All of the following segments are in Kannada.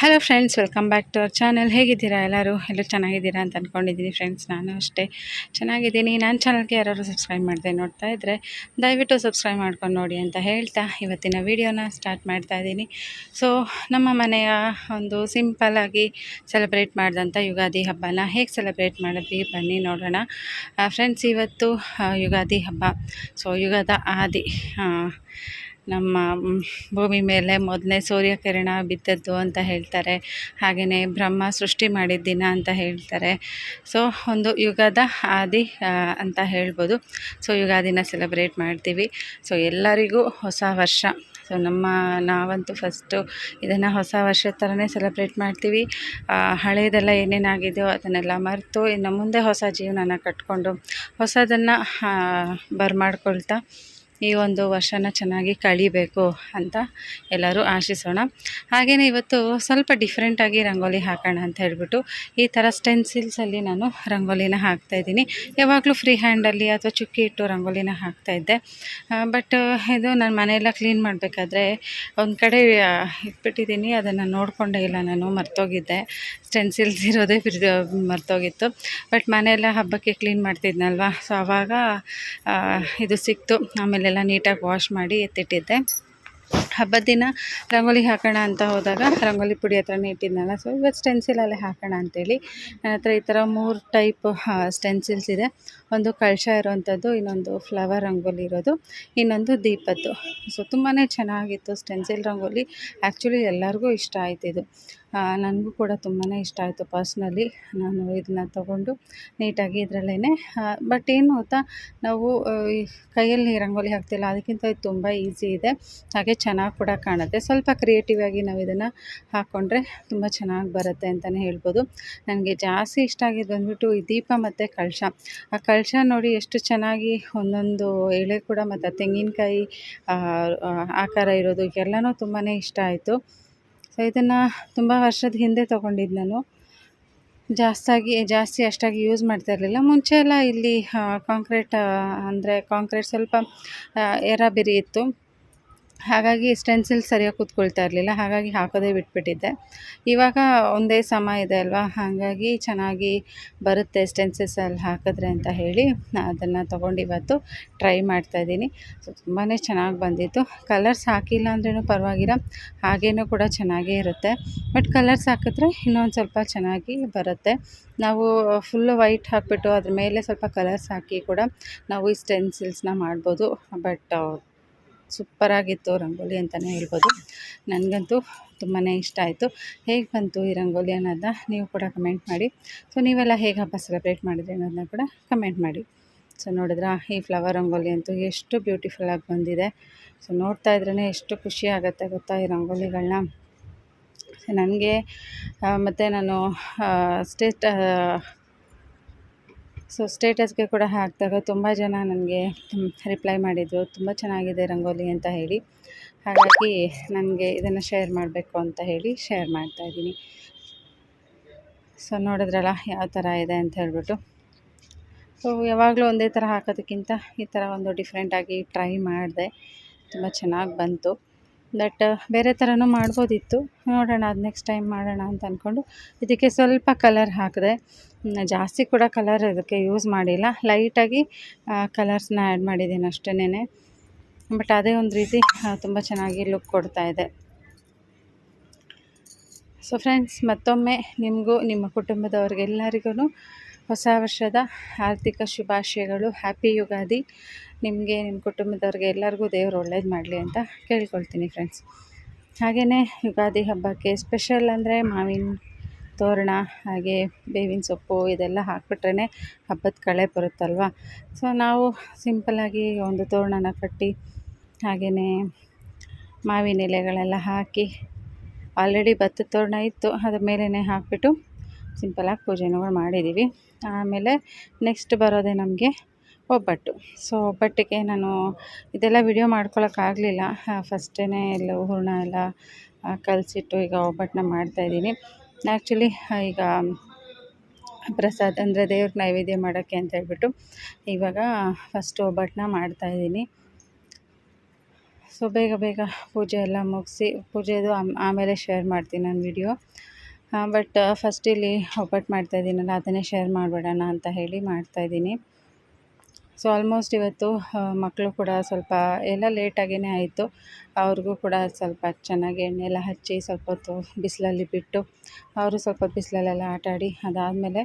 Hello friends welcome back to our channel ಹೇಗಿದ್ದೀರಾ ಎಲ್ಲರೂ? ಎಲ್ಲರೂ ಚೆನ್ನಾಗಿದ್ದೀರಾ ಅಂತ ಅಂದ್ಕೊಂಡಿದ್ದೀನಿ ಫ್ರೆಂಡ್ಸ್ ನಾನು ಅಷ್ಟೇ. ಚೆನ್ನಾಗಿದ್ದೀನಿ. ನನ್ನ ಚಾನಲ್ಗೆ ಯಾರು ಸಬ್ಸ್ಕ್ರೈಬ್ ಮಾಡಿದೆ ನೋಡ್ತಾ ಇದ್ದರೆ ದಯವಿಟ್ಟು ಸಬ್ಸ್ಕ್ರೈಬ್ ಮಾಡ್ಕೊಂಡು ನೋಡಿ ಅಂತ ಹೇಳ್ತಾ ಇವತ್ತಿನ ವೀಡಿಯೋನ ಸ್ಟಾರ್ಟ್ ಮಾಡ್ತಾ ಇದ್ದೀನಿ. ಸೊ ನಮ್ಮ ಮನೆಯ ಒಂದು ಸಿಂಪಲ್ಲಾಗಿ ಸೆಲೆಬ್ರೇಟ್ ಮಾಡಿದಂಥ ಯುಗಾದಿ ಹಬ್ಬನ ಹೇಗೆ ಸೆಲೆಬ್ರೇಟ್ ಮಾಡಿದ್ವಿ ಬನ್ನಿ ನೋಡೋಣ. ಫ್ರೆಂಡ್ಸ್ ಇವತ್ತು ಯುಗಾದಿ ಹಬ್ಬ. ಸೊ ಯುಗದ ಆದಿ ನಮ್ಮ ಭೂಮಿ ಮೇಲೆ ಮೊದಲನೇ ಸೂರ್ಯಕಿರಣ ಬಿದ್ದದ್ದು ಅಂತ ಹೇಳ್ತಾರೆ. ಹಾಗೆಯೇ ಬ್ರಹ್ಮ ಸೃಷ್ಟಿ ಮಾಡಿದ ದಿನ ಅಂತ ಹೇಳ್ತಾರೆ. ಸೊ ಒಂದು ಯುಗದ ಆದಿ ಅಂತ ಹೇಳ್ಬೋದು. ಸೊ ಯುಗಾದಿನ ಸೆಲೆಬ್ರೇಟ್ ಮಾಡ್ತೀವಿ. ಸೊ ಎಲ್ಲರಿಗೂ ಹೊಸ ವರ್ಷ. ಸೊ ನಮ್ಮ, ನಾವಂತೂ ಫಸ್ಟು ಇದನ್ನು ಹೊಸ ವರ್ಷದ ಥರನೇ ಸೆಲೆಬ್ರೇಟ್ ಮಾಡ್ತೀವಿ. ಹಳೆಯದೆಲ್ಲ ಏನೇನಾಗಿದೆಯೋ ಅದನ್ನೆಲ್ಲ ಮರೆತು ಇನ್ನು ಮುಂದೆ ಹೊಸ ಜೀವನನ ಕಟ್ಕೊಂಡು ಹೊಸದನ್ನು ಬರಮಾಡ್ಕೊಳ್ತಾ ಈ ಒಂದು ವರ್ಷನ ಚೆನ್ನಾಗಿ ಕಳಿಬೇಕು ಅಂತ ಎಲ್ಲರೂ ಆಶಿಸೋಣ. ಹಾಗೆಯೇ ಇವತ್ತು ಸ್ವಲ್ಪ ಡಿಫ್ರೆಂಟಾಗಿ ರಂಗೋಲಿ ಹಾಕೋಣ ಅಂತ ಹೇಳ್ಬಿಟ್ಟು ಈ ಥರ ಸ್ಟೆನ್ಸಿಲ್ಸಲ್ಲಿ ನಾನು ರಂಗೋಲಿನ ಹಾಕ್ತಾಯಿದ್ದೀನಿ ಯಾವಾಗಲೂ ಫ್ರೀ ಹ್ಯಾಂಡಲ್ಲಿ ಅಥವಾ ಚುಕ್ಕಿ ಇಟ್ಟು ರಂಗೋಲಿನ ಹಾಕ್ತಾಯಿದ್ದೆ ಬಟ್ ಇದು ನಾನು ಮನೆಯೆಲ್ಲ ಕ್ಲೀನ್ ಮಾಡಬೇಕಾದ್ರೆ ಒಂದು ಕಡೆ ಇಟ್ಬಿಟ್ಟಿದ್ದೀನಿ. ಅದನ್ನು ನೋಡಿಕೊಂಡೇ ಇಲ್ಲ ನಾನು, ಮರ್ತೋಗಿದ್ದೆ. ಸ್ಟೆನ್ಸಿಲ್ಸ್ ಇರೋದೇ ಮರ್ತೋಗಿತ್ತು. ಬಟ್ ಮನೆಯೆಲ್ಲ ಹಬ್ಬಕ್ಕೆ ಕ್ಲೀನ್ ಮಾಡ್ತಿದ್ನಲ್ವ? ಸೊ ಆವಾಗ ಇದು ಸಿಕ್ತು. ಆಮೇಲೆಲ್ಲ ನೀಟಾಗಿ ವಾಶ್ ಮಾಡಿ ಎತ್ತಿಟ್ಟಿದ್ದೆ. ಹಬ್ಬದ ದಿನ ರಂಗೋಲಿ ಹಾಕೋಣ ಅಂತ ಹೋದಾಗ ರಂಗೋಲಿ ಪುಡಿ ಹತ್ರನೇ ಇಟ್ಟಿದ್ನಲ್ಲ ಸೊ ಇವತ್ತು ಸ್ಟೆನ್ಸಿಲಲ್ಲೇ ಹಾಕೋಣ ಅಂತೇಳಿ. ನನ್ನ ಹತ್ರ ಈ ಥರ ಮೂರು ಟೈಪ್ ಸ್ಟೆನ್ಸಿಲ್ಸ್ ಇದೆ. ಒಂದು ಕಳಶ ಇರೋವಂಥದ್ದು ಇನ್ನೊಂದು ಫ್ಲವರ್ ರಂಗೋಲಿ ಇರೋದು, ಇನ್ನೊಂದು ದೀಪದ್ದು. ಸೊ ತುಂಬಾ ಚೆನ್ನಾಗಿತ್ತು ಸ್ಟೆನ್ಸಿಲ್ ರಂಗೋಲಿ. ಆ್ಯಕ್ಚುಲಿ ಎಲ್ಲರಿಗೂ ಇಷ್ಟ ಆಯ್ತು ಇದು. ನನಗೂ ಕೂಡ ತುಂಬಾ ಇಷ್ಟ ಆಯಿತು ಪರ್ಸ್ನಲಿ ನಾನು ಇದನ್ನ ತೊಗೊಂಡು ನೀಟಾಗಿ ಇದರಲ್ಲೇ ಬಟ್ ಏನು ಗೊತ್ತಾ ನಾವು ಕೈಯಲ್ಲಿ ರಂಗೋಲಿ ಹಾಕ್ತಿಲ್ಲ. ಅದಕ್ಕಿಂತ ಇದು ತುಂಬ ಈಸಿ ಇದೆ. ಹಾಗೆ ಚೆನ್ನಾಗಿ ಕೂಡ ಕಾಣುತ್ತೆ. ಸ್ವಲ್ಪ ಕ್ರಿಯೇಟಿವ್ ಆಗಿ ನಾವು ಇದನ್ನು ಹಾಕ್ಕೊಂಡ್ರೆ ತುಂಬ ಚೆನ್ನಾಗಿ ಬರುತ್ತೆ ಅಂತಲೇ ಹೇಳ್ಬೋದು. ನನಗೆ ಜಾಸ್ತಿ ಇಷ್ಟ ಆಗಿದ್ದು ಬಂದುಬಿಟ್ಟು ಈ ದೀಪ ಮತ್ತು ಕಳಶ. ಆ ಕಳಶ ನೋಡಿ ಎಷ್ಟು ಚೆನ್ನಾಗಿ ಒಂದೊಂದು ಎಳೆ ಕೂಡ ಮತ್ತು ತೆಂಗಿನಕಾಯಿ ಆಕಾರ ಇರೋದು ಎಲ್ಲನೂ ತುಂಬಾ ಇಷ್ಟ ಆಯಿತು. ಸೊ ಇದನ್ನು ತುಂಬ ವರ್ಷದ ಹಿಂದೆ ತೊಗೊಂಡಿದ್ದು ನಾನು. ಜಾಸ್ತಿಯಾಗಿ ಜಾಸ್ತಿ ಅಷ್ಟಾಗಿ ಯೂಸ್ ಮಾಡ್ತಾ ಇರಲಿಲ್ಲ. ಮುಂಚೆ ಎಲ್ಲ ಇಲ್ಲಿ ಕಾಂಕ್ರೀಟ್ ಅಂದರೆ ಕಾಂಕ್ರೀಟ್ ಸ್ವಲ್ಪ ಎರಾಬಿರಿ ಇತ್ತು. ಹಾಗಾಗಿ ಸ್ಟೆನ್ಸಿಲ್ ಸರಿಯಾಗಿ ಕೂತ್ಕೊಳ್ತಾ ಇರಲಿಲ್ಲ, ಹಾಗಾಗಿ ಹಾಕೋದೇ ಬಿಟ್ಬಿಟ್ಟಿದ್ದೆ. ಇವಾಗ ಒಂದೇ ಸಮ ಇದೆ ಅಲ್ವಾ, ಹಾಗಾಗಿ ಚೆನ್ನಾಗಿ ಬರುತ್ತೆ ಸ್ಟೆನ್ಸಿಲ್ಸಲ್ಲಿ ಹಾಕಿದ್ರೆ ಅಂತ ಹೇಳಿ ಅದನ್ನು ತೊಗೊಂಡು ಇವತ್ತು ಟ್ರೈ ಮಾಡ್ತಾಯಿದ್ದೀನಿ ಸೊ ತುಂಬಾ ಚೆನ್ನಾಗಿ ಬಂದಿತ್ತು. ಕಲರ್ಸ್ ಹಾಕಿಲ್ಲ ಅಂದ್ರೂ ಪರವಾಗಿಲ್ಲ, ಹಾಗೇನೂ ಕೂಡ ಚೆನ್ನಾಗೇ ಇರುತ್ತೆ. ಬಟ್ ಕಲರ್ಸ್ ಹಾಕಿದ್ರೆ ಇನ್ನೊಂದು ಸ್ವಲ್ಪ ಚೆನ್ನಾಗಿ ಬರುತ್ತೆ. ನಾವು ಫುಲ್ಲು ವೈಟ್ ಹಾಕಿಬಿಟ್ಟು ಅದ್ರ ಮೇಲೆ ಸ್ವಲ್ಪ ಕಲರ್ಸ್ ಹಾಕಿ ಕೂಡ ನಾವು ಈ ಸ್ಟೆನ್ಸಿಲ್ಸ್ನ ಮಾಡ್ಬೋದು. ಬಟ್ ಸೂಪರಾಗಿತ್ತು ರಂಗೋಲಿ ಅಂತಲೇ ಹೇಳ್ಬೋದು. ನನಗಂತೂ ತುಂಬಾ ಇಷ್ಟ ಆಯಿತು. ಹೇಗೆ ಬಂತು ಈ ರಂಗೋಲಿ ಅನ್ನೋದನ್ನ ನೀವು ಕೂಡ ಕಮೆಂಟ್ ಮಾಡಿ. ಸೊ ನೀವೆಲ್ಲ ಹೇಗೆ ಹಬ್ಬ ಸೆಲೆಬ್ರೇಟ್ ಮಾಡಿದ್ರಿ ಅನ್ನೋದನ್ನ ಕೂಡ ಕಮೆಂಟ್ ಮಾಡಿ. ಸೊ ನೋಡಿದ್ರಾ, ಈ ಫ್ಲವರ್ ರಂಗೋಲಿ ಅಂತೂ ಎಷ್ಟು ಬ್ಯೂಟಿಫುಲ್ಲಾಗಿ ಬಂದಿದೆ. ಸೊ ನೋಡ್ತಾ ಇದ್ರೇ ಎಷ್ಟು ಖುಷಿ ಆಗುತ್ತೆ ಗೊತ್ತಾ ಈ ರಂಗೋಲಿಗಳನ್ನ ನನಗೆ ಮತ್ತು ನಾನು ಸ್ಟೇಟ್ ಸೊ ಸ್ಟೇಟಸ್ಗೆ ಕೂಡ ಹಾಕಿದಾಗ ತುಂಬ ಜನ ನನಗೆ ರಿಪ್ಲೈ ಮಾಡಿದರು. ತುಂಬ ಚೆನ್ನಾಗಿದೆ ರಂಗೋಲಿ ಅಂತ ಹೇಳಿ. ಹಾಗಾಗಿ ನನಗೆ ಇದನ್ನು ಶೇರ್ ಮಾಡಬೇಕು ಅಂತ ಹೇಳಿ ಶೇರ್ ಮಾಡ್ತಾಯಿದ್ದೀನಿ ಸೊ ನೋಡಿದ್ರಲ್ಲ ಯಾವ ಥರ ಇದೆ ಅಂತ ಹೇಳ್ಬಿಟ್ಟು. ಸೊ ಯಾವಾಗಲೂ ಒಂದೇ ಥರ ಹಾಕೋದಕ್ಕಿಂತ ಈ ಥರ ಒಂದು ಡಿಫ್ರೆಂಟಾಗಿ ಟ್ರೈ ಮಾಡಿದೆ. ತುಂಬ ಚೆನ್ನಾಗಿ ಬಂತು. ಬಟ್ ಬೇರೆ ಥರನೂ ಮಾಡ್ಬೋದಿತ್ತು. ನೋಡೋಣ, ಅದು ನೆಕ್ಸ್ಟ್ ಟೈಮ್ ಮಾಡೋಣ ಅಂತ ಅಂದ್ಕೊಂಡು ಇದಕ್ಕೆ ಸ್ವಲ್ಪ ಕಲರ್ ಹಾಕಿದೆ. ಜಾಸ್ತಿ ಕೂಡ ಕಲರ್ ಇದಕ್ಕೆ ಯೂಸ್ ಮಾಡಿಲ್ಲ. ಲೈಟಾಗಿ ಕಲರ್ಸ್ನ ಆ್ಯಡ್ ಮಾಡಿದ್ದೀನಿ ಅಷ್ಟೇನೆ ಬಟ್ ಅದೇ ಒಂದು ರೀತಿ ತುಂಬ ಚೆನ್ನಾಗಿ ಲುಕ್ ಕೊಡ್ತಾ ಇದೆ. ಸೊ ಫ್ರೆಂಡ್ಸ್ ಮತ್ತೊಮ್ಮೆ ನಿಮಗೂ, ನಿಮ್ಮ ಕುಟುಂಬದವ್ರಿಗೆಲ್ಲರಿಗೂ ಹೊಸ ವರ್ಷದ ಆರ್ಥಿಕ ಶುಭಾಶಯಗಳು ಹ್ಯಾಪಿ ಯುಗಾದಿ. ನಿಮಗೆ ನಿಮ್ಮ ಕುಟುಂಬದವ್ರಿಗೆ ಎಲ್ಲರಿಗೂ ದೇವರು ಒಳ್ಳೇದು ಮಾಡಲಿ ಅಂತ ಕೇಳ್ಕೊಳ್ತೀನಿ ಫ್ರೆಂಡ್ಸ್ ಹಾಗೆಯೇ ಯುಗಾದಿ ಹಬ್ಬಕ್ಕೆ ಸ್ಪೆಷಲ್ ಅಂದರೆ ಮಾವಿನ ತೋರಣ, ಹಾಗೆ ಬೇವಿನ ಸೊಪ್ಪು ಇದೆಲ್ಲ ಹಾಕ್ಬಿಟ್ರೇ ಹಬ್ಬದ ಕಳೆ ಬರುತ್ತಲ್ವ? ಸೊ ನಾವು ಸಿಂಪಲಾಗಿ ಒಂದು ತೋರಣನ ಕಟ್ಟಿ ಹಾಗೆಯೇ ಮಾವಿನ ಎಲೆಗಳೆಲ್ಲ ಹಾಕಿ ಆಲ್ರೆಡಿ ಭತ್ತದ ತೋರಣ ಇತ್ತು, ಅದ್ರ ಮೇಲೇ ಹಾಕಿಬಿಟ್ಟು ಸಿಂಪಲಾಗಿ ಪೂಜೆನೂ ಮಾಡಿದ್ದೀವಿ ಆಮೇಲೆ ನೆಕ್ಸ್ಟ್ ಬರೋದೇ ನಮಗೆ ಒಬ್ಬಟ್ಟು. ಸೊ ಒಬ್ಬಟ್ಟಿಗೆ ನಾನು ಇದೆಲ್ಲ ವಿಡಿಯೋ ಮಾಡ್ಕೊಳ್ಳೋಕ್ಕಾಗಲಿಲ್ಲ ಫಸ್ಟೇ ಎಲ್ಲ ಹೂರ್ಣ ಎಲ್ಲ ಕಲಸಿಟ್ಟು ಈಗ ಒಬ್ಬಟ್ಟನ್ನ ಮಾಡ್ತಾಯಿದ್ದೀನಿ ಆ್ಯಕ್ಚುಲಿ ಈಗ ಪ್ರಸಾದ ಅಂದರೆ ದೇವ್ರಿಗೆ ನೈವೇದ್ಯ ಮಾಡೋಕ್ಕೆ ಅಂತ ಹೇಳ್ಬಿಟ್ಟು ಇವಾಗ ಫಸ್ಟ್ ಒಬ್ಬಟ್ಟನ್ನ ಮಾಡ್ತಾಯಿದ್ದೀನಿ ಸೊ ಬೇಗ ಬೇಗ ಪೂಜೆ ಎಲ್ಲ ಮುಗಿಸಿ, ಪೂಜೆದು ಆಮೇಲೆ ಶೇರ್ ಮಾಡ್ತೀನಿ ನಾನು ವಿಡಿಯೋ ಬಟ್ ಫಸ್ಟ್ ಇಲ್ಲಿ ಒಬ್ಬಟ್ಟು ಮಾಡ್ತಾಯಿದ್ದೀನಲ್ಲ ಅದನ್ನೇ ಶೇರ್ ಮಾಡಿಬಿಡೋಣ ಅಂತ ಹೇಳಿ ಮಾಡ್ತಾಯಿದ್ದೀನಿ ಸೊ ಆಲ್ಮೋಸ್ಟ್ ಇವತ್ತು ಮಕ್ಕಳು ಕೂಡ ಸ್ವಲ್ಪ ಎಲ್ಲ ಲೇಟಾಗಿಯೇ ಆಯಿತು. ಅವ್ರಿಗೂ ಕೂಡ ಸ್ವಲ್ಪ ಚೆನ್ನಾಗಿ ಎಣ್ಣೆ ಎಲ್ಲ ಹಚ್ಚಿ ಸ್ವಲ್ಪ ಹೊತ್ತು ಬಿಸಿಲಲ್ಲಿ ಬಿಟ್ಟು, ಅವರು ಸ್ವಲ್ಪ ಬಿಸಿಲಲ್ಲೆಲ್ಲ ಆಟ ಆಡಿ ಅದಾದಮೇಲೆ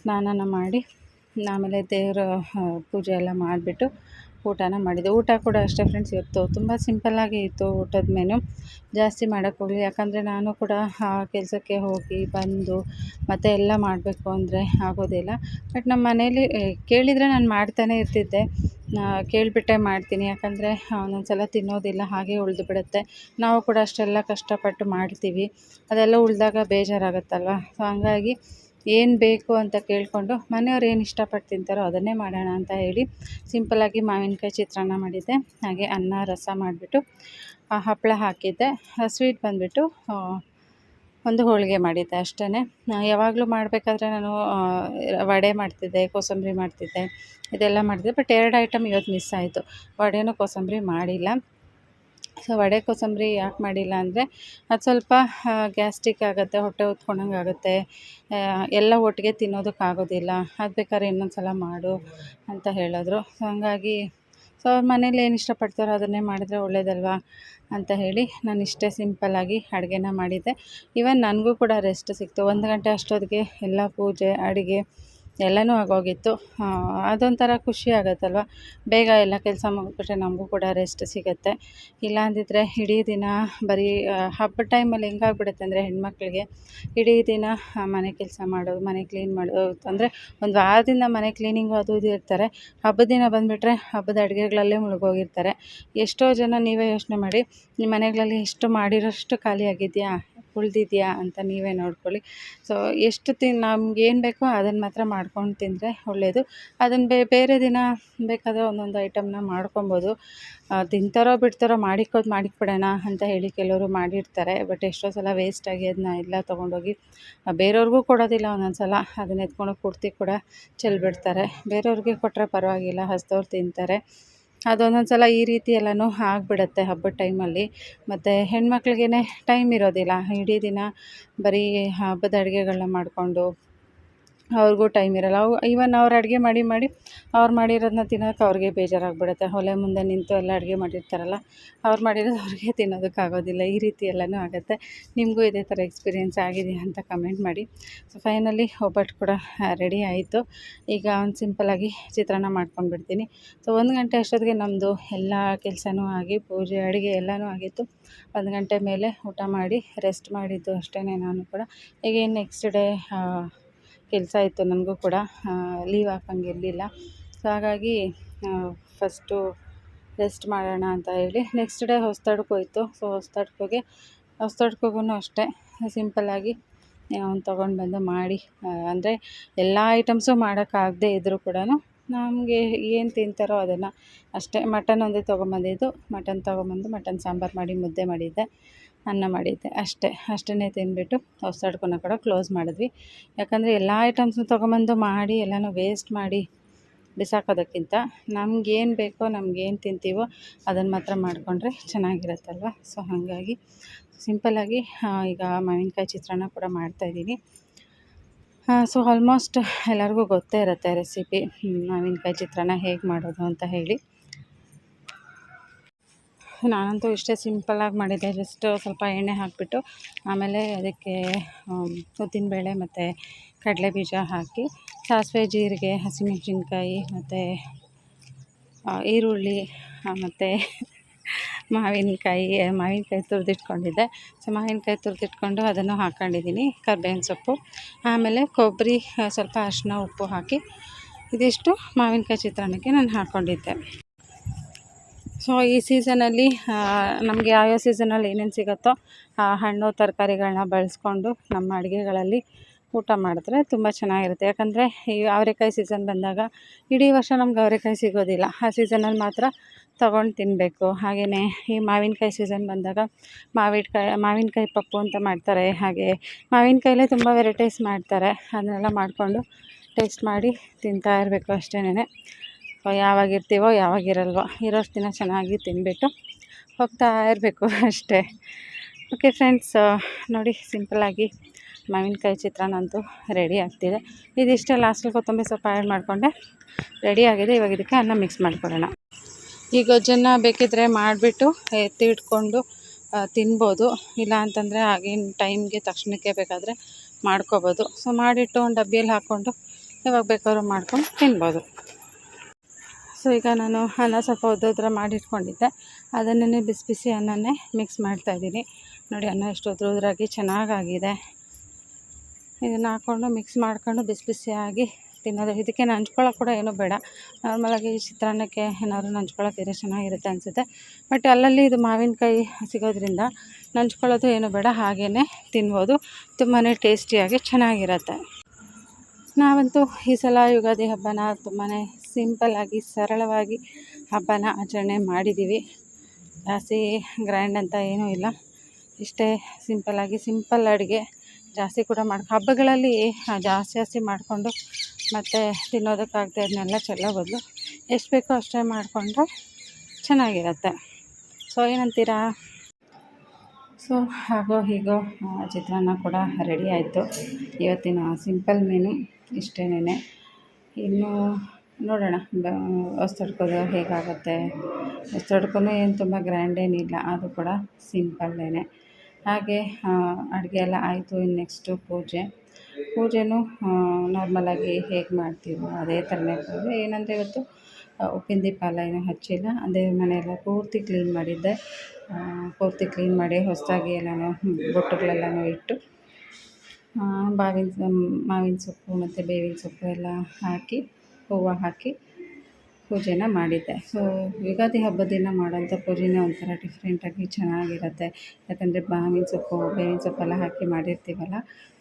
ಸ್ನಾನನ ಮಾಡಿ, ಆಮೇಲೆ ದೇವರ ಪೂಜೆ ಎಲ್ಲ ಮಾಡಿಬಿಟ್ಟು ಊಟನ ಮಾಡಿದೆ. ಊಟ ಕೂಡ ಅಷ್ಟೇ ಫ್ರೆಂಡ್ಸ್ ಇವತ್ತು. ತುಂಬ ಸಿಂಪಲ್ಲಾಗಿ ಇತ್ತು ಊಟದ ಮೆನು ಜಾಸ್ತಿ ಮಾಡೋಕ್ಕೆ ಹೋಗಲಿ. ಯಾಕಂದರೆ ನಾನು ಕೂಡ ಕೆಲಸಕ್ಕೆ ಹೋಗಿ ಬಂದು ಮತ್ತೆ ಎಲ್ಲ ಮಾಡಬೇಕು ಅಂದರೆ ಆಗೋದಿಲ್ಲ. ಬಟ್ ನಮ್ಮ ಮನೇಲಿ ಕೇಳಿದರೆ ನಾನು ಮಾಡ್ತಾನೆ ಇರ್ತಿದ್ದೆ. ಕೇಳಿಬಿಟ್ಟೆ ಮಾಡ್ತೀನಿ. ಯಾಕಂದರೆ ಒಂದೊಂದು ಸಲ ತಿನ್ನೋದಿಲ್ಲ, ಹಾಗೆ ಉಳಿದು ಬಿಡುತ್ತೆ. ನಾವು ಕೂಡ ಅಷ್ಟೆಲ್ಲ ಕಷ್ಟಪಟ್ಟು ಮಾಡ್ತೀವಿ. ಅದೆಲ್ಲ ಉಳಿದಾಗ ಬೇಜಾರಾಗುತ್ತಲ್ವ? ಸೊ ಹಂಗಾಗಿ ಏನು ಬೇಕು ಅಂತ ಕೇಳಿಕೊಂಡು ಮನೆಯವ್ರು ಏನು ಇಷ್ಟಪಟ್ಟು ತಿಂತಾರೋ ಅದನ್ನೇ ಮಾಡೋಣ ಅಂತ ಹೇಳಿ ಸಿಂಪಲ್ಲಾಗಿ ಮಾವಿನಕಾಯಿ ಚಿತ್ರಾನ್ನ ಮಾಡಿದ್ದೆ. ಹಾಗೆ ಅನ್ನ, ರಸ ಮಾಡಿಬಿಟ್ಟು ಹಪ್ಪಳ ಹಾಕಿದ್ದೆ. ಸ್ವೀಟ್ ಬಂದುಬಿಟ್ಟು ಒಂದು ಹೋಳಿಗೆ ಮಾಡಿದ್ದೆ ಅಷ್ಟೇ ಯಾವಾಗಲೂ ಮಾಡಬೇಕಾದ್ರೆ ನಾನು ವಡೆ ಮಾಡ್ತಿದ್ದೆ, ಕೋಸಂಬರಿ ಮಾಡ್ತಿದ್ದೆ, ಇದೆಲ್ಲ ಮಾಡಿದೆ ಬಟ್ ಎರಡು ಐಟಮ್ ಇವತ್ತು ಮಿಸ್ ಆಯಿತು. ವಡೆನೂ ಕೋಸಂಬರಿ ಮಾಡಿಲ್ಲ. ಸೊ ವಡೆ ಕೋಸಂಬರಿ ಯಾಕೆ ಮಾಡಿಲ್ಲ ಅಂದರೆ ಅದು ಸ್ವಲ್ಪ ಗ್ಯಾಸ್ಟ್ರಿಕ್ ಆಗುತ್ತೆ, ಹೊಟ್ಟೆ ಹೊತ್ಕೊಂಡಂಗೆ ಆಗುತ್ತೆ. ಎಲ್ಲ ಒಟ್ಟಿಗೆ ತಿನ್ನೋದಕ್ಕಾಗೋದಿಲ್ಲ ಅದು ಬೇಕಾದ್ರೆ ಇನ್ನೊಂದು ಸಲ ಮಾಡು ಅಂತ ಹೇಳಿದ್ರು. ಸೊ ಹಂಗಾಗಿ, ಸೊ ಅವ್ರ ಮನೇಲಿ ಏನು ಇಷ್ಟಪಡ್ತಾರೋ ಅದನ್ನೇ ಮಾಡಿದ್ರೆ ಒಳ್ಳೇದಲ್ವಾ ಅಂತ ಹೇಳಿ ನಾನು ಇಷ್ಟೇ ಸಿಂಪಲ್ಲಾಗಿ ಅಡುಗೆನ ಮಾಡಿದ್ದೆ. ಇವನ್ ನನಗೂ ಕೂಡ ರೆಸ್ಟ್ ಸಿಕ್ತು. ಒಂದು ಗಂಟೆ ಅಷ್ಟೊತ್ತಿಗೆ ಎಲ್ಲ ಪೂಜೆ, ಅಡುಗೆ ಎಲ್ಲನೂ ಆಗೋಗಿತ್ತು. ಅದೊಂಥರ ಖುಷಿ ಆಗುತ್ತಲ್ವ? ಬೇಗ ಎಲ್ಲ ಕೆಲಸ ಮುಗಿದ್ಬಿಟ್ರೆ ನಮಗೂ ಕೂಡ ರೆಸ್ಟ್ ಸಿಗುತ್ತೆ. ಇಲ್ಲ ಅಂದಿದ್ರೆ ಇಡೀ ದಿನ ಬರೀ ಹಬ್ಬದ ಟೈಮಲ್ಲಿ ಹೆಂಗಾಗ್ಬಿಡುತ್ತೆ ಅಂದರೆ ಹೆಣ್ಮಕ್ಳಿಗೆ? ಇಡೀ ದಿನ ಮನೆ ಕೆಲಸ ಮಾಡೋದು ಮನೆ ಕ್ಲೀನ್ ಮಾಡೋದು ಅಂದರೆ ಒಂದು ವಾರದಿಂದ ಮನೆ ಕ್ಲೀನಿಂಗು ಅದು ಇದು ಇರ್ತಾರೆ. ಹಬ್ಬದ ದಿನ ಬಂದುಬಿಟ್ರೆ ಹಬ್ಬದ ಅಡುಗೆಗಳಲ್ಲೇ ಮುಳುಗೋಗಿರ್ತಾರೆ. ಎಷ್ಟೋ ಜನ ನೀವೇ ಯೋಚನೆ ಮಾಡಿ, ನಿಮ್ಮ ಮನೆಗಳಲ್ಲಿ ಎಷ್ಟು ಮಾಡಿರೋಷ್ಟು ಖಾಲಿ ಆಗಿದೆಯಾ? ಉಳಿದಿದೆಯಾ ಅಂತ ನೀವೇ ನೋಡ್ಕೊಳ್ಳಿ. ಸೊ ಎಷ್ಟು ತಿನ್ ನಮ್ಗೆ ಏನು ಬೇಕೋ ಅದನ್ನು ಮಾತ್ರ ಮಾಡ್ಕೊಂಡು ತಿಂದರೆ ಒಳ್ಳೆಯದು ಅದನ್ನು ಬೇರೆ ದಿನ ಬೇಕಾದರೆ ಒಂದೊಂದು ಐಟಮ್ನ ಮಾಡ್ಕೊಬೋದು. ತಿಂತಾರೋ ಬಿಡ್ತಾರೋ ಮಾಡಿಕ್ಕೋದು ಮಾಡಿಕ್ಬಿಡೋಣ ಅಂತ ಹೇಳಿ ಕೆಲವರು ಮಾಡಿರ್ತಾರೆ. ಬಟ್ ಎಷ್ಟೋ ಸಲ ವೇಸ್ಟಾಗಿ ಅದನ್ನ ಎಲ್ಲ ತೊಗೊಂಡೋಗಿ ಬೇರೆಯವ್ರಿಗೂ ಕೊಡೋದಿಲ್ಲ ಒಂದೊಂದು ಸಲ ಅದನ್ನ ಎತ್ಕೊಂಡೋಗಿ ಕೂಡ ಚೆಲ್ಬಿಡ್ತಾರೆ. ಬೇರೆಯವ್ರಿಗೆ ಕೊಟ್ಟರೆ ಪರವಾಗಿಲ್ಲ. ಹಸ್ದವ್ರು ತಿಂತಾರೆ. ಅದೊಂದೊಂದು ಸಲ ಈ ರೀತಿ ಎಲ್ಲನೂ ಆಗಿಬಿಡತ್ತೆ ಹಬ್ಬದ ಟೈಮಲ್ಲಿ. ಮತ್ತು ಹೆಣ್ಮಕ್ಳಿಗೇ ಟೈಮ್ ಇರೋದಿಲ್ಲ. ಇಡೀ ದಿನ ಬರೀ ಹಬ್ಬದ ಅಡುಗೆಗಳ್ನ ಮಾಡಿಕೊಂಡು ಅವ್ರಿಗೂ ಟೈಮ್ ಇರೋಲ್ಲ. ಅವು ಈವನ್ ಅವ್ರು ಅಡುಗೆ ಮಾಡಿ ಮಾಡಿ ಅವ್ರು ಮಾಡಿರೋದನ್ನ ತಿನ್ನೋಕೆ ಅವ್ರಿಗೆ ಬೇಜಾರಾಗ್ಬಿಡುತ್ತೆ. ಒಲೆ ಮುಂದೆ ನಿಂತು ಎಲ್ಲ ಅಡುಗೆ ಮಾಡಿರ್ತಾರಲ್ಲ, ಅವ್ರು ಮಾಡಿರೋದು ಅವ್ರಿಗೆ ತಿನ್ನೋದಕ್ಕಾಗೋದಿಲ್ಲ ಈ ರೀತಿ ಎಲ್ಲನೂ ಆಗುತ್ತೆ. ನಿಮಗೂ ಇದೇ ಥರ ಎಕ್ಸ್ಪೀರಿಯೆನ್ಸ್ ಆಗಿದೆಯಾ ಅಂತ ಕಮೆಂಟ್ ಮಾಡಿ. ಸೊ ಫೈನಲಿ ಒಬ್ಬಟ್ಟು ಕೂಡ ರೆಡಿ ಆಯಿತು. ಈಗ ಒಂದು ಸಿಂಪಲಾಗಿ ಚಿತ್ರಾನ್ನ ಮಾಡ್ಕೊಂಡು ಬಿಡ್ತೀನಿ ಸೊ ಒಂದು ಗಂಟೆ ಅಷ್ಟೊತ್ತಿಗೆ ನಮ್ಮದು ಎಲ್ಲ ಕೆಲಸನೂ ಆಗಿ, ಪೂಜೆ, ಅಡುಗೆ ಎಲ್ಲನೂ ಆಗಿತ್ತು. ಒಂದು ಗಂಟೆ ಮೇಲೆ ಊಟ ಮಾಡಿ ರೆಸ್ಟ್ ಮಾಡಿದ್ದು ಅಷ್ಟೇ ನಾನು ಕೂಡ. ಈಗ ನೆಕ್ಸ್ಟ್ ಡೇ ಕೆಲಸ ಇತ್ತು ನನಗೂ ಕೂಡ. ಲೀವ್ ಹಾಕಂಗಿರಲಿಲ್ಲ ಸೊ ಹಾಗಾಗಿ ಫಸ್ಟು ರೆಸ್ಟ್ ಮಾಡೋಣ ಅಂತ ಹೇಳಿ. ನೆಕ್ಸ್ಟ್ ಡೇ ಹೊಸ್ದಡ್ಗೆ ಹೋಯಿತು ಸೊ ಹೊಸ್ದಡ್ಕೋಗಿ ಹೊಸ್ದಡ್ಕೋಗೂ ಅಷ್ಟೇ. ಸಿಂಪಲ್ಲಾಗಿ ಒಂದು ತೊಗೊಂಡು ಬಂದು ಮಾಡಿ. ಅಂದರೆ ಎಲ್ಲ ಐಟಮ್ಸು ಮಾಡೋಕ್ಕಾಗದೇ ಇದ್ದರೂ ಕೂಡ ನಮಗೆ ಏನು ತಿಂತಾರೋ ಅದನ್ನು ಅಷ್ಟೇ. ಮಟನ್ ಒಂದೇ ತೊಗೊಂಬಂದಿದ್ದು. ಮಟನ್ ತೊಗೊಂಬಂದು ಮಟನ್ ಸಾಂಬಾರು ಮಾಡಿ, ಮುದ್ದೆ ಮಾಡಿದ್ದೆ. ಅನ್ನ ಮಾಡಿದ್ದೆ. ಅಷ್ಟೇ, ಅಷ್ಟನ್ನೇ ತಿಂದ್ಬಿಟ್ಟು ಹೊಸಡ್ಕೊನ ಕೂಡ ಕ್ಲೋಸ್ ಮಾಡಿದ್ವಿ. ಯಾಕಂದರೆ ಎಲ್ಲ ಐಟಮ್ಸ್ನು ತೊಗೊಂಬಂದು ಮಾಡಿ, ಎಲ್ಲನೂ ವೇಸ್ಟ್ ಮಾಡಿ ಬಿಸಾಕೋದಕ್ಕಿಂತ ನಮಗೇನು ಬೇಕೋ ನಮಗೇನು ತಿಂತೀವೋ ಅದನ್ನು ಮಾತ್ರ ಮಾಡಿಕೊಂಡ್ರೆ ಚೆನ್ನಾಗಿರುತ್ತಲ್ವ? ಸೊ ಹಾಗಾಗಿ ಸಿಂಪಲ್ಲಾಗಿ ಈಗ ಮಾವಿನಕಾಯಿ ಚಿತ್ರಾನ್ನ ಕೂಡ ಮಾಡ್ತಾಯಿದ್ದೀನಿ ಸೊ ಆಲ್ಮೋಸ್ಟ್ ಎಲ್ಲರಿಗೂ ಗೊತ್ತೇ ಇರುತ್ತೆ ರೆಸಿಪಿ ಮಾವಿನಕಾಯಿ ಚಿತ್ರಾನ್ನ ಹೇಗೆ ಮಾಡೋದು ಅಂತ ಹೇಳಿ. ನಾನಂತೂ ಇಷ್ಟೇ ಸಿಂಪಲ್ಲಾಗಿ ಮಾಡಿದ್ದೆ ಜಸ್ಟ್ ಸ್ವಲ್ಪ ಎಣ್ಣೆ ಹಾಕಿಬಿಟ್ಟು, ಆಮೇಲೆ ಅದಕ್ಕೆ ಉದ್ದಿನಬೇಳೆ ಮತ್ತು ಕಡಲೆ ಬೀಜ ಹಾಕಿ, ಸಾಸಿವೆ, ಜೀರಿಗೆ, ಹಸಿಮೆಣಸಿನ್ಕಾಯಿ ಮತ್ತು ಈರುಳ್ಳಿ ಮತ್ತು ಮಾವಿನಕಾಯಿ ಮಾವಿನಕಾಯಿ ತುರಿದಿಟ್ಕೊಂಡಿದ್ದೆ. ಸೊ ಮಾವಿನಕಾಯಿ ತುರಿದಿಟ್ಕೊಂಡು ಅದನ್ನು ಹಾಕ್ಕೊಂಡಿದ್ದೀನಿ ಕರ್ಬೇವಿನ ಸೊಪ್ಪು. ಆಮೇಲೆ ಕೊಬ್ಬರಿ, ಸ್ವಲ್ಪ ಅರಿಶಿನ, ಉಪ್ಪು ಹಾಕಿ, ಇದಿಷ್ಟು ಮಾವಿನಕಾಯಿ ಚಿತ್ರಾನ್ನಕ್ಕೆ ನಾನು ಹಾಕ್ಕೊಂಡಿದ್ದೆ ಸೊ ಈ ಸೀಸನಲ್ಲಿ ನಮಗೆ ಯಾವ್ಯಾವ ಸೀಸನಲ್ಲಿ ಏನೇನು ಸಿಗುತ್ತೋ, ಆ, ಹಣ್ಣು ತರಕಾರಿಗಳನ್ನ ಬಳಸ್ಕೊಂಡು ನಮ್ಮ ಅಡುಗೆಗಳಲ್ಲಿ ಊಟ ಮಾಡಿದ್ರೆ ತುಂಬ ಚೆನ್ನಾಗಿರುತ್ತೆ. ಯಾಕಂದರೆ ಈ ಅವರೆಕಾಯಿ ಸೀಸನ್ ಬಂದಾಗ ಇಡೀ ವರ್ಷ ನಮ್ಗೆ ಅವರೆಕಾಯಿ ಸಿಗೋದಿಲ್ಲ. ಆ ಸೀಸನಲ್ಲಿ ಮಾತ್ರ ತಗೊಂಡು ತಿನ್ನಬೇಕು ಹಾಗೆಯೇ ಈ ಮಾವಿನಕಾಯಿ ಸೀಸನ್ ಬಂದಾಗ ಮಾವಿನಕಾಯಿ ಮಾವಿನಕಾಯಿ ಪಪ್ಪು ಅಂತ ಮಾಡ್ತಾರೆ. ಹಾಗೆ ಮಾವಿನಕಾಯಲ್ಲೇ ತುಂಬ ವೆರೈಟೀಸ್ ಮಾಡ್ತಾರೆ. ಅದನ್ನೆಲ್ಲ ಮಾಡಿಕೊಂಡು ಟೇಸ್ಟ್ ಮಾಡಿ ತಿಂತಾ ಇರಬೇಕು ಅಷ್ಟೇನೆ ಯಾವಾಗ ಇರ್ತೀವೋ ಯಾವಾಗ ಇರಲ್ವೋ ಇರೋಷ್ಟು ದಿನ ಚೆನ್ನಾಗಿ ತಿನ್ಬಿಟ್ಟು ಹೋಗ್ತಾ ಇರಬೇಕು ಅಷ್ಟೇ. ಓಕೆ ಫ್ರೆಂಡ್ಸ್ ನೋಡಿ ಸಿಂಪಲ್ಲಾಗಿ ಮಾವಿನಕಾಯಿ ಚಿತ್ರಾನ್ನಂತೂ ರೆಡಿ ಆಗ್ತಿದೆ. ಇದಿಷ್ಟೇ ಲಾಸ್ಟಲ್ಲಿ ಕೊತ್ತಂಬರಿ ಸೊಪ್ಪು ಆ್ಯಡ್ ಮಾಡಿಕೊಂಡೆ. ರೆಡಿ ಆಗಿದೆ, ಇವಾಗ ಇದಕ್ಕೆ ಅನ್ನ ಮಿಕ್ಸ್ ಮಾಡ್ಕೊಳ್ಳೋಣ. ಈ ಗೊಜ್ಜನ್ನು ಬೇಕಿದ್ದರೆ ಮಾಡಿಬಿಟ್ಟು ಎತ್ತಿ ಇಟ್ಕೊಂಡು ತಿನ್ಬೋದು. ಇಲ್ಲ ಅಂತಂದರೆ ಆಗಿನ ಟೈಮ್ಗೆ ತಕ್ಷಣಕ್ಕೆ ಬೇಕಾದರೆ ಮಾಡ್ಕೋಬೋದು. ಸೊ ಮಾಡಿಟ್ಟು ಒಂದು ಡಬ್ಬಿಯಲ್ಲಿ ಹಾಕ್ಕೊಂಡು ಯಾವಾಗ ಬೇಕಾದ್ರೂ ಮಾಡ್ಕೊಂಡು ತಿನ್ಬೋದು. ಸೊ, ಈಗ ನಾನು ಅನ್ನ ಸ್ವಲ್ಪ ಉದ್ದೋದ್ರ ಮಾಡಿಟ್ಕೊಂಡಿದ್ದೆ. ಅದನ್ನೇ ಬಿಸಿ ಬಿಸಿ ಅನ್ನನೇ ಮಿಕ್ಸ್ ಮಾಡ್ತಾಯಿದ್ದೀನಿ ನೋಡಿ, ಅನ್ನ ಎಷ್ಟು ಉದ್ರ ಉದ್ರಾಗಿ ಚೆನ್ನಾಗಾಗಿದೆ. ಇದನ್ನು ಹಾಕ್ಕೊಂಡು ಮಿಕ್ಸ್ ಮಾಡ್ಕೊಂಡು ಬಿಸಿ ಬಿಸಿಯಾಗಿ ತಿನ್ನೋದು. ಇದಕ್ಕೆ ನಂಚ್ಕೊಳ್ಳೋಕೆ ಕೂಡ ಏನೂ ಬೇಡ. ನಾರ್ಮಲಾಗಿ ಚಿತ್ರಾನ್ನಕ್ಕೆ ಏನಾದ್ರು ನಂಚ್ಕೊಳ್ಳೋಕ್ಕಿದ್ರೆ ಚೆನ್ನಾಗಿರುತ್ತೆ ಅನಿಸುತ್ತೆ. ಬಟ್ ಅಲ್ಲಲ್ಲಿ ಇದು ಮಾವಿನಕಾಯಿ ಸಿಗೋದ್ರಿಂದ ನಂಚ್ಕೊಳ್ಳೋದು ಏನೂ ಬೇಡ. ಹಾಗೇ ತಿನ್ಬೋದು. ತುಂಬಾ ಟೇಸ್ಟಿಯಾಗಿ ಚೆನ್ನಾಗಿರುತ್ತೆ. ನಾವಂತೂ ಈ ಸಲ ಯುಗಾದಿ ಹಬ್ಬನ ತುಂಬಾ ಸಿಂಪಲ್ಲಾಗಿ ಸರಳವಾಗಿ ಹಬ್ಬನ ಆಚರಣೆ ಮಾಡಿದ್ದೀವಿ. ಜಾಸ್ತಿ ಗ್ರ್ಯಾಂಡ್ ಅಂತ ಏನೂ ಇಲ್ಲ. ಇಷ್ಟೇ ಸಿಂಪಲ್ಲಾಗಿ ಸಿಂಪಲ್ ಅಡುಗೆ ಜಾಸ್ತಿ ಕೂಡ ಮಾಡಿ, ಹಬ್ಬಗಳಲ್ಲಿ ಜಾಸ್ತಿ ಜಾಸ್ತಿ ಮಾಡಿಕೊಂಡು ಮತ್ತು ತಿನ್ನೋದಕ್ಕಾಗದೆ ಅದನ್ನೆಲ್ಲ ಚೆಲ್ಲೋ ಬದಲು ಎಷ್ಟು ಬೇಕೋ ಅಷ್ಟೇ ಮಾಡಿಕೊಂಡ್ರೆ ಚೆನ್ನಾಗಿರುತ್ತೆ. ಸೊ ಏನಂತೀರಾ? ಸೊ ಹಾಗೋ ಹೀಗೋ ಚಿತ್ರಾನ್ನ ಕೂಡ ರೆಡಿ ಆಯಿತು. ಇವತ್ತಿನ ಸಿಂಪಲ್ ಮೆನು ಇಷ್ಟೇನೆ ಇನ್ನು ನೋಡೋಣ, ಬ ಹೊಸ್ತಡ್ಕೋದು ಹೇಗಾಗುತ್ತೆ? ಹೊಸ್ತಡ್ಕೊ ಏನು ತುಂಬ ಗ್ರ್ಯಾಂಡ್ ಏನಿಲ್ಲ, ಅದು ಕೂಡ ಸಿಂಪಲ್ಲೇ ಹಾಗೆ ಅಡುಗೆ ಎಲ್ಲ ಆಯಿತು, ಇನ್ನು ನೆಕ್ಸ್ಟು ಪೂಜೆ. ಪೂಜೆನೂ ನಾರ್ಮಲಾಗಿ ಹೇಗೆ ಮಾಡ್ತೀವೋ ಅದೇ ಥರನೇ ಪೂಜೆ ಏನಂದರೆ ಇವತ್ತು ಉಪ್ಪಿನ ದೀಪ ಎಲ್ಲ ಏನೂ ಹಚ್ಚಿಲ್ಲ. ಅದೇ ಮನೆಯೆಲ್ಲ ಪೂರ್ತಿ ಕ್ಲೀನ್ ಮಾಡಿದ್ದೆ. ಪೂರ್ತಿ ಕ್ಲೀನ್ ಮಾಡಿ ಹೊಸದಾಗಿ ಎಲ್ಲನೂ ಬೊಟ್ಟುಗಳೆಲ್ಲನೂ ಇಟ್ಟು ಬಾವಿನ, ಮಾವಿನ ಸೊಪ್ಪು ಮತ್ತು ಬೇವಿನ ಸೊಪ್ಪು ಎಲ್ಲ ಹಾಕಿ ಹೂವು ಹಾಕಿ ಪೂಜೆನ ಮಾಡಿದ್ದೆ. ಸೊ ಯುಗಾದಿ ಹಬ್ಬದ ದಿನ ಮಾಡೋಂಥ ಪೂಜೆನೇ ಒಂಥರ ಡಿಫ್ರೆಂಟಾಗಿ ಚೆನ್ನಾಗಿರುತ್ತೆ. ಯಾಕಂದರೆ ಮಾವಿನ ಸೊಪ್ಪು, ಬೇವಿನ ಸೊಪ್ಪೆಲ್ಲ ಹಾಕಿ ಮಾಡಿರ್ತೀವಲ್ಲ,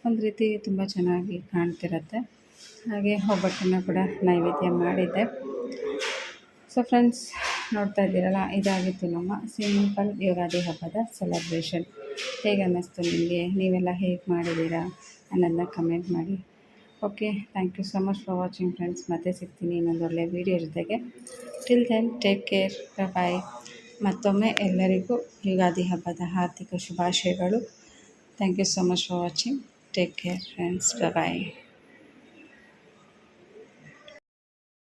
ಒಂದು ರೀತಿ ತುಂಬ ಚೆನ್ನಾಗಿ ಕಾಣ್ತಿರುತ್ತೆ. ಹಾಗೆ ಒಬ್ಬಟ್ಟನ್ನು ಕೂಡ ನೈವೇದ್ಯ ಮಾಡಿದ್ದೆ. ಸೊ ಫ್ರೆಂಡ್ಸ್ ನೋಡ್ತಾ ಇದ್ದೀರಲ್ಲ, ಇದಾಗಿತ್ತು ನಮ್ಮ ಸಿಂಪಲ್ ಯುಗಾದಿ ಹಬ್ಬದ ಸೆಲೆಬ್ರೇಷನ್ ಹೇಗೆ ಅನ್ನಿಸ್ತು ನಿಮಗೆ? ನೀವೆಲ್ಲ ಹೇಗೆ ಮಾಡಿದ್ದೀರಾ ಅನ್ನೋದನ್ನ ಕಮೆಂಟ್ ಮಾಡಿ. Okay thank you so much for watching friends ಮತ್ತೆ ಸಿಗ್ತೀನಿ ಇನ್ನೊಂದು ಒಳ್ಳೆ ವೀಡಿಯೋ ಜೊತೆಗೆ. Till then take care bye ಮತ್ತೊಮ್ಮೆ ಎಲ್ಲರಿಗೂ ಯುಗಾದಿ ಹಬ್ಬದ ಹಾರ್ದಿಕ ಶುಭಾಶಯಗಳು. Thank you so much for watching take care friends bye